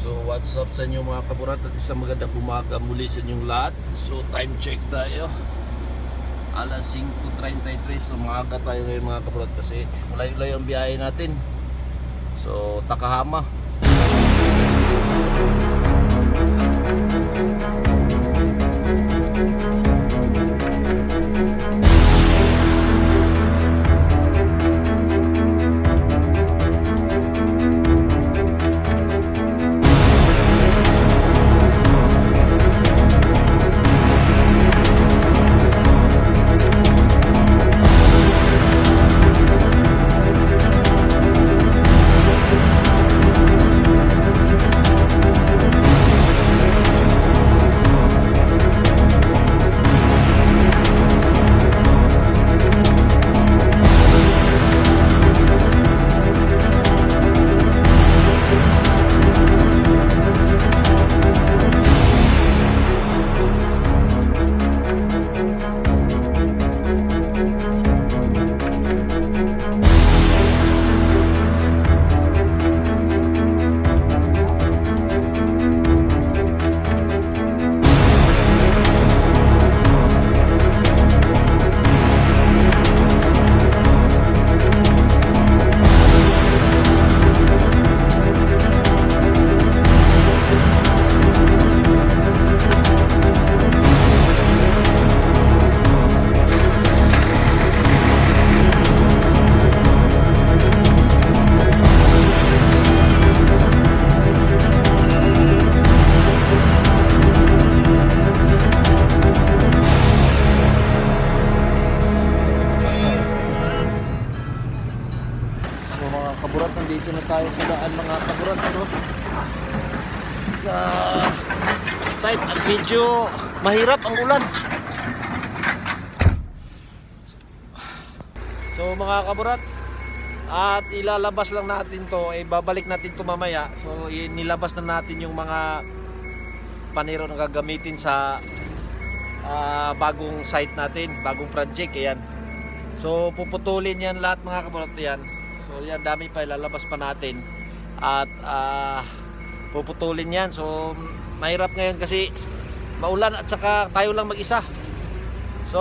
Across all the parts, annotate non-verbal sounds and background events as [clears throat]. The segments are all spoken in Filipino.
So what's up sa inyo mga kaburat at isang magandang umaga muli sa inyong lahat. So time check tayo. Alas 5.33 so maaga tayo ngayon mga kaburat kasi malayo-layo ang biyahe natin. So Takahama. Daan mga kaburat. Ano? Sa site at medyo mahirap ang ulan. So mga kaburat, at ilalabas lang natin to, eh babalik natin to mamaya. So inilabas na natin yung mga panero na gagamitin sa ah, bagong site natin, bagong project. Ayan. So puputulin yan lahat mga kaburat yan. So yan dami pa ilalabas pa natin. At ah, puputulin yan. So mahirap ngayon kasi maulan at saka tayo lang mag-isa. So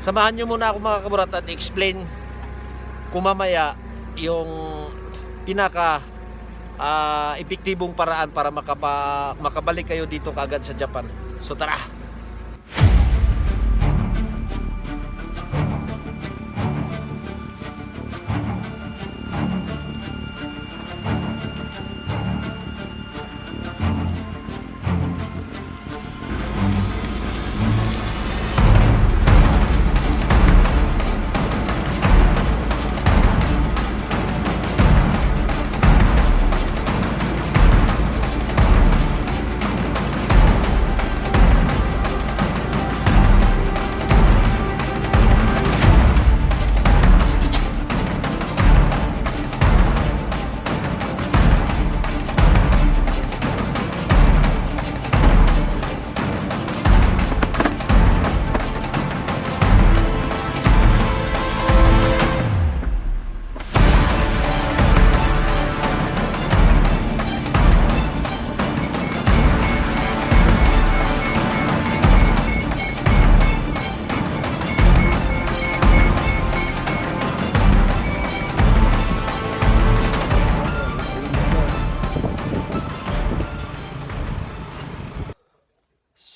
samahan nyo muna ako mga kaburat at explain kumamaya yung pinaka ah, epektibong paraan para makapa, makabalik kayo dito kagad sa Japan. So tara!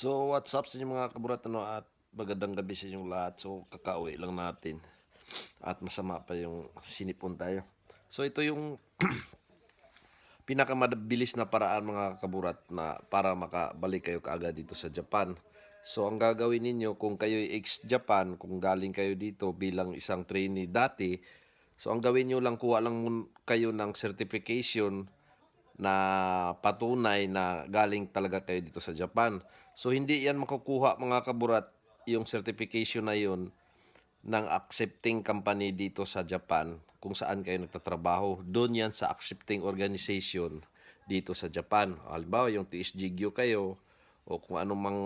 So what's up sa inyo mga kaburat ano, at magandang gabi sa inyong lahat. So kakauwi lang natin. At masama pa yung sinipon tayo. So ito yung [clears throat] pinakamabilis na paraan mga kaburat na para makabalik kayo kaagad dito sa Japan. So ang gagawin ninyo kung kayo ex-Japan, kung galing kayo dito bilang isang trainee dati, so ang gawin nyo lang kuha lang kayo ng certification na patunay na galing talaga kayo dito sa Japan. So hindi yan makukuha mga kaburat yung certification na yun ng accepting company dito sa Japan kung saan kayo nagtatrabaho. Doon yan sa accepting organization dito sa Japan. Halimbawa yung TSGGU kayo o kung anong mang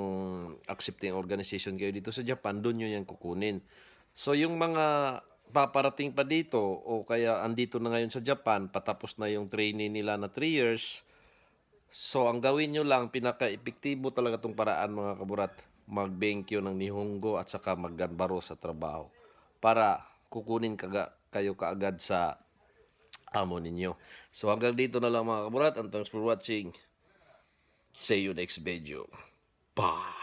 accepting organization kayo dito sa Japan, doon nyo yan kukunin. So yung mga paparating pa dito o kaya andito na ngayon sa Japan, patapos na yung training nila na 3 years, So, ang gawin nyo lang, pinaka-epektibo talaga itong paraan mga kaburat. Mag-benkyo ng nihongo at saka magganbaro sa trabaho. Para kukunin kaga, kayo kaagad sa amo ninyo. So, hanggang dito na lang mga kaburat. And thanks for watching. See you next video. Bye!